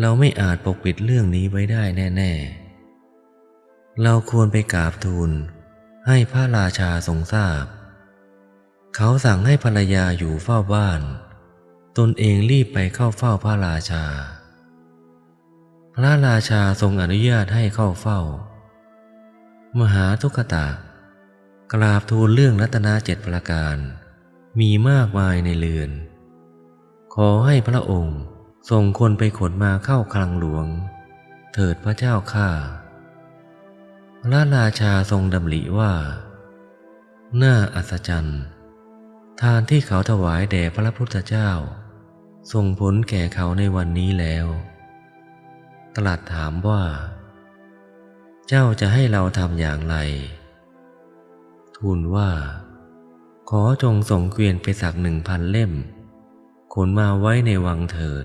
เราไม่อาจปกปิดเรื่องนี้ไว้ได้แน่ ๆ เราควรไปกราบทูลให้พระราชาทรงทราบ เขาสั่งให้ภรรยาอยู่เฝ้าบ้าน ตนเองรีบไปเข้าเฝ้าพระราชา พระราชาทรงอนุญาตให้เข้าเฝ้า มหาทุกตะ กราบทูลเรื่องรัตนาเจ็ดประการ มีมากมายในเรือน ขอให้พระองค์ ส่งคนไปขนมาเข้าคลังหลวง เถิดพระเจ้าข้าพระราชาทรงดำริว่า น่าอัศจรรย์ ทานที่เขาถวายแด่พระพุทธเจ้า ส่งผลแก่เขาในวันนี้แล้ว ตรัสถามว่า เจ้าจะให้เราทำอย่างไร ทูลว่า ขอจงส่งเกวียนไปสักหนึ่งพันเล่ม ขนมาไว้ในวังเถิด